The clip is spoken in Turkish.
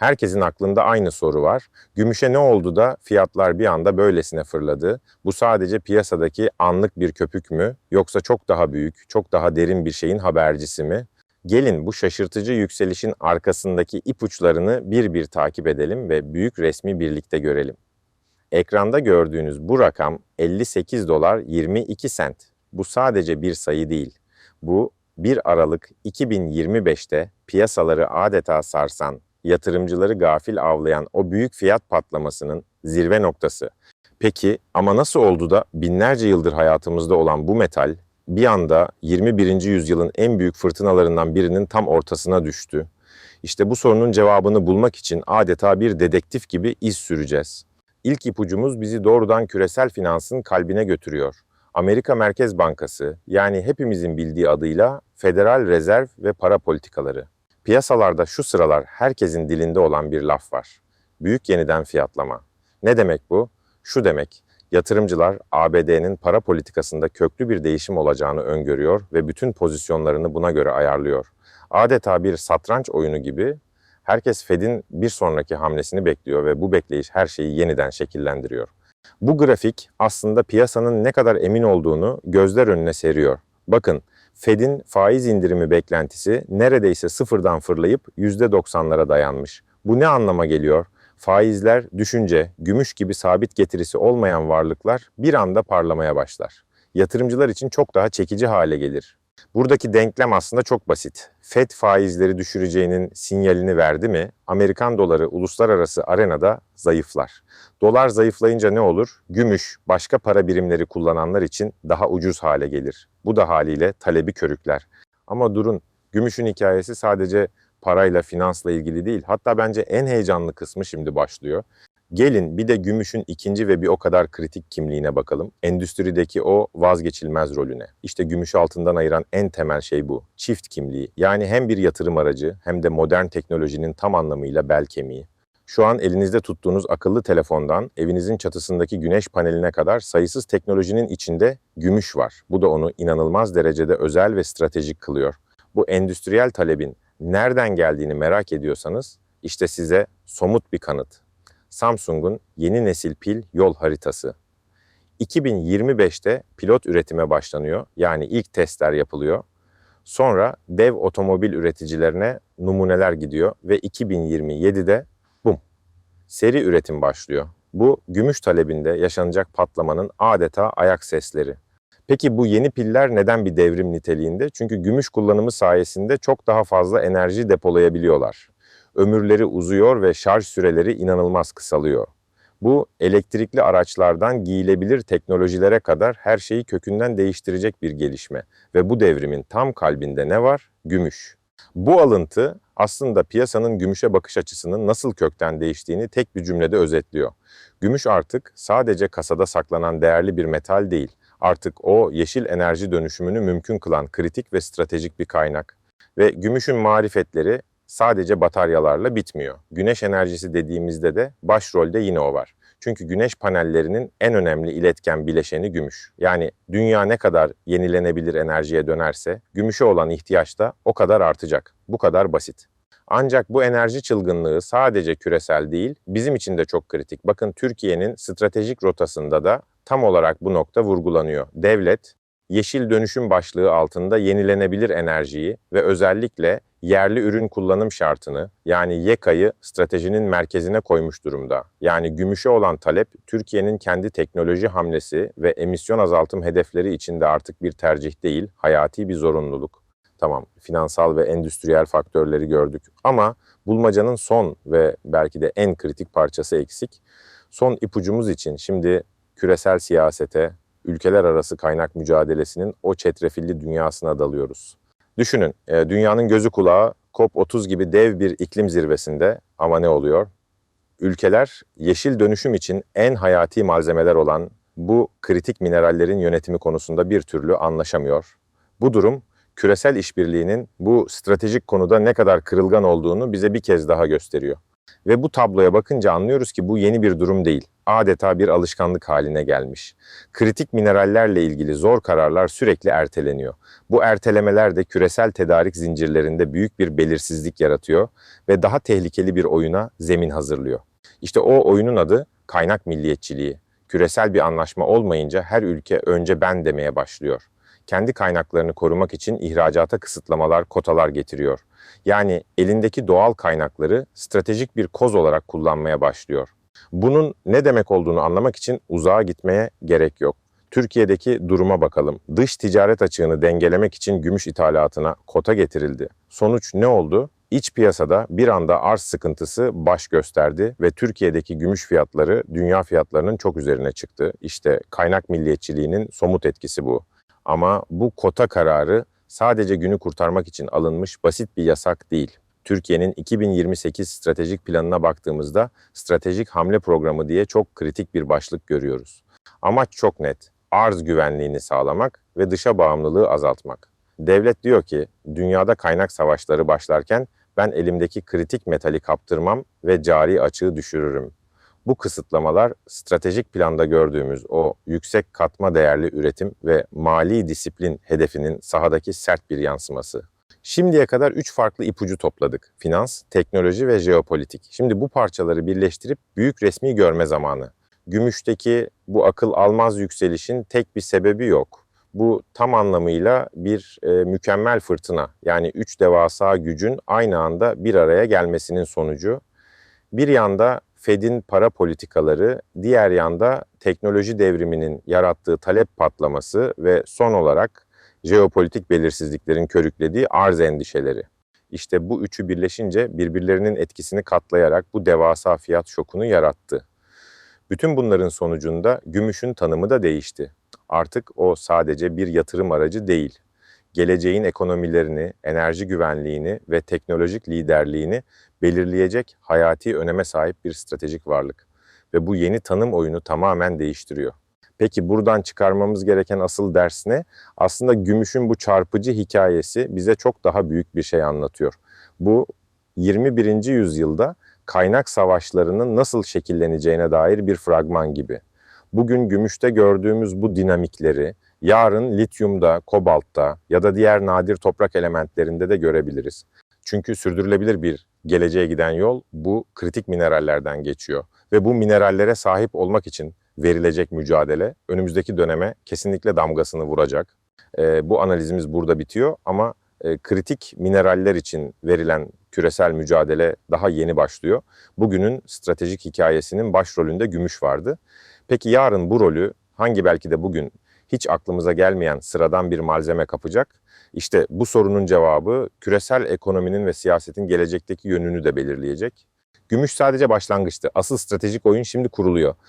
Herkesin aklında aynı soru var. Gümüşe ne oldu da fiyatlar bir anda böylesine fırladı? Bu sadece piyasadaki anlık bir köpük mü yoksa çok daha büyük, çok daha derin bir şeyin habercisi mi? Gelin bu şaşırtıcı yükselişin arkasındaki ipuçlarını bir bir takip edelim ve büyük resmi birlikte görelim. Ekranda gördüğünüz bu rakam 58 dolar 22 sent. Bu sadece bir sayı değil. Bu 1 Aralık 2025'te piyasaları adeta sarsan, yatırımcıları gafil avlayan o büyük fiyat patlamasının zirve noktası. Peki ama nasıl oldu da binlerce yıldır hayatımızda olan bu metal bir anda 21. yüzyılın en büyük fırtınalarından birinin tam ortasına düştü? İşte bu sorunun cevabını bulmak için adeta bir dedektif gibi iz süreceğiz. İlk ipucumuz bizi doğrudan küresel finansın kalbine götürüyor. Amerika Merkez Bankası yani hepimizin bildiği adıyla Federal Rezerv ve Para Politikaları. Piyasalarda şu sıralar herkesin dilinde olan bir laf var. Büyük yeniden fiyatlama. Ne demek bu? Şu demek, yatırımcılar ABD'nin para politikasında köklü bir değişim olacağını öngörüyor ve bütün pozisyonlarını buna göre ayarlıyor. Adeta bir satranç oyunu gibi herkes Fed'in bir sonraki hamlesini bekliyor ve bu bekleyiş her şeyi yeniden şekillendiriyor. Bu grafik aslında piyasanın ne kadar emin olduğunu gözler önüne seriyor. Bakın Fed'in faiz indirimi beklentisi neredeyse sıfırdan fırlayıp %90'lara dayanmış. Bu ne anlama geliyor? Faizler düşünce, gümüş gibi sabit getirisi olmayan varlıklar bir anda parlamaya başlar. Yatırımcılar için çok daha çekici hale gelir. Buradaki denklem aslında çok basit. Fed faizleri düşüreceğinin sinyalini verdi mi, Amerikan doları uluslararası arenada zayıflar. Dolar zayıflayınca ne olur? Gümüş, başka para birimleri kullananlar için daha ucuz hale gelir. Bu da haliyle talebi körükler. Ama durun, gümüşün hikayesi sadece parayla, finansla ilgili değil. Hatta bence en heyecanlı kısmı şimdi başlıyor. Gelin bir de gümüşün ikinci ve bir o kadar kritik kimliğine bakalım. Endüstrideki o vazgeçilmez rolüne. İşte gümüşü altından ayıran en temel şey bu. Çift kimliği. Yani hem bir yatırım aracı hem de modern teknolojinin tam anlamıyla bel kemiği. Şu an elinizde tuttuğunuz akıllı telefondan evinizin çatısındaki güneş paneline kadar sayısız teknolojinin içinde gümüş var. Bu da onu inanılmaz derecede özel ve stratejik kılıyor. Bu endüstriyel talebin nereden geldiğini merak ediyorsanız işte size somut bir kanıt. Samsung'un yeni nesil pil yol haritası. 2025'te pilot üretime başlanıyor. Yani ilk testler yapılıyor. Sonra dev otomobil üreticilerine numuneler gidiyor ve 2027'de bum seri üretim başlıyor. Bu gümüş talebinde yaşanacak patlamanın adeta ayak sesleri. Peki bu yeni piller neden bir devrim niteliğinde? Çünkü gümüş kullanımı sayesinde çok daha fazla enerji depolayabiliyorlar ömürleri uzuyor ve şarj süreleri inanılmaz kısalıyor. Bu elektrikli araçlardan giyilebilir teknolojilere kadar her şeyi kökünden değiştirecek bir gelişme ve bu devrimin tam kalbinde ne var? Gümüş. Bu alıntı aslında piyasanın gümüşe bakış açısının nasıl kökten değiştiğini tek bir cümlede özetliyor. Gümüş artık sadece kasada saklanan değerli bir metal değil. Artık o yeşil enerji dönüşümünü mümkün kılan kritik ve stratejik bir kaynak. Ve gümüşün marifetleri sadece bataryalarla bitmiyor. Güneş enerjisi dediğimizde de başrolde yine o var. Çünkü güneş panellerinin en önemli iletken bileşeni gümüş. Yani dünya ne kadar yenilenebilir enerjiye dönerse gümüşe olan ihtiyaç da o kadar artacak. Bu kadar basit. Ancak bu enerji çılgınlığı sadece küresel değil, bizim için de çok kritik. Bakın Türkiye'nin stratejik rotasında da tam olarak bu nokta vurgulanıyor. Devlet, yeşil dönüşüm başlığı altında yenilenebilir enerjiyi ve özellikle yerli ürün kullanım şartını yani YEKA'yı stratejinin merkezine koymuş durumda. Yani gümüşe olan talep Türkiye'nin kendi teknoloji hamlesi ve emisyon azaltım hedefleri içinde artık bir tercih değil, hayati bir zorunluluk. Tamam, finansal ve endüstriyel faktörleri gördük ama bulmacanın son ve belki de en kritik parçası eksik. Son ipucumuz için şimdi küresel siyasete, ülkeler arası kaynak mücadelesinin o çetrefilli dünyasına dalıyoruz. Düşünün, e, dünyanın gözü kulağı COP30 gibi dev bir iklim zirvesinde ama ne oluyor? Ülkeler yeşil dönüşüm için en hayati malzemeler olan bu kritik minerallerin yönetimi konusunda bir türlü anlaşamıyor. Bu durum küresel işbirliğinin bu stratejik konuda ne kadar kırılgan olduğunu bize bir kez daha gösteriyor. Ve bu tabloya bakınca anlıyoruz ki bu yeni bir durum değil. adeta bir alışkanlık haline gelmiş. Kritik minerallerle ilgili zor kararlar sürekli erteleniyor. Bu ertelemeler de küresel tedarik zincirlerinde büyük bir belirsizlik yaratıyor ve daha tehlikeli bir oyuna zemin hazırlıyor. İşte o oyunun adı kaynak milliyetçiliği. Küresel bir anlaşma olmayınca her ülke önce ben demeye başlıyor. Kendi kaynaklarını korumak için ihracata kısıtlamalar, kotalar getiriyor. Yani elindeki doğal kaynakları stratejik bir koz olarak kullanmaya başlıyor. Bunun ne demek olduğunu anlamak için uzağa gitmeye gerek yok. Türkiye'deki duruma bakalım. Dış ticaret açığını dengelemek için gümüş ithalatına kota getirildi. Sonuç ne oldu? İç piyasada bir anda arz sıkıntısı baş gösterdi ve Türkiye'deki gümüş fiyatları dünya fiyatlarının çok üzerine çıktı. İşte kaynak milliyetçiliğinin somut etkisi bu. Ama bu kota kararı sadece günü kurtarmak için alınmış basit bir yasak değil. Türkiye'nin 2028 stratejik planına baktığımızda stratejik hamle programı diye çok kritik bir başlık görüyoruz. Amaç çok net. Arz güvenliğini sağlamak ve dışa bağımlılığı azaltmak. Devlet diyor ki dünyada kaynak savaşları başlarken ben elimdeki kritik metali kaptırmam ve cari açığı düşürürüm. Bu kısıtlamalar stratejik planda gördüğümüz o yüksek katma değerli üretim ve mali disiplin hedefinin sahadaki sert bir yansıması. Şimdiye kadar üç farklı ipucu topladık. Finans, teknoloji ve jeopolitik. Şimdi bu parçaları birleştirip büyük resmi görme zamanı. Gümüşteki bu akıl almaz yükselişin tek bir sebebi yok. Bu tam anlamıyla bir e, mükemmel fırtına. Yani üç devasa gücün aynı anda bir araya gelmesinin sonucu. Bir yanda Fed'in para politikaları, diğer yanda teknoloji devriminin yarattığı talep patlaması ve son olarak jeopolitik belirsizliklerin körüklediği arz endişeleri. İşte bu üçü birleşince birbirlerinin etkisini katlayarak bu devasa fiyat şokunu yarattı. Bütün bunların sonucunda gümüşün tanımı da değişti. Artık o sadece bir yatırım aracı değil. Geleceğin ekonomilerini, enerji güvenliğini ve teknolojik liderliğini belirleyecek hayati öneme sahip bir stratejik varlık. Ve bu yeni tanım oyunu tamamen değiştiriyor. Peki buradan çıkarmamız gereken asıl ders ne? Aslında gümüşün bu çarpıcı hikayesi bize çok daha büyük bir şey anlatıyor. Bu 21. yüzyılda kaynak savaşlarının nasıl şekilleneceğine dair bir fragman gibi. Bugün gümüşte gördüğümüz bu dinamikleri yarın lityumda, kobaltta ya da diğer nadir toprak elementlerinde de görebiliriz. Çünkü sürdürülebilir bir geleceğe giden yol bu kritik minerallerden geçiyor. Ve bu minerallere sahip olmak için verilecek mücadele önümüzdeki döneme kesinlikle damgasını vuracak. E, bu analizimiz burada bitiyor ama e, kritik mineraller için verilen küresel mücadele daha yeni başlıyor. Bugünün stratejik hikayesinin başrolünde gümüş vardı. Peki yarın bu rolü hangi belki de bugün hiç aklımıza gelmeyen sıradan bir malzeme kapacak? İşte bu sorunun cevabı küresel ekonominin ve siyasetin gelecekteki yönünü de belirleyecek. Gümüş sadece başlangıçtı. Asıl stratejik oyun şimdi kuruluyor.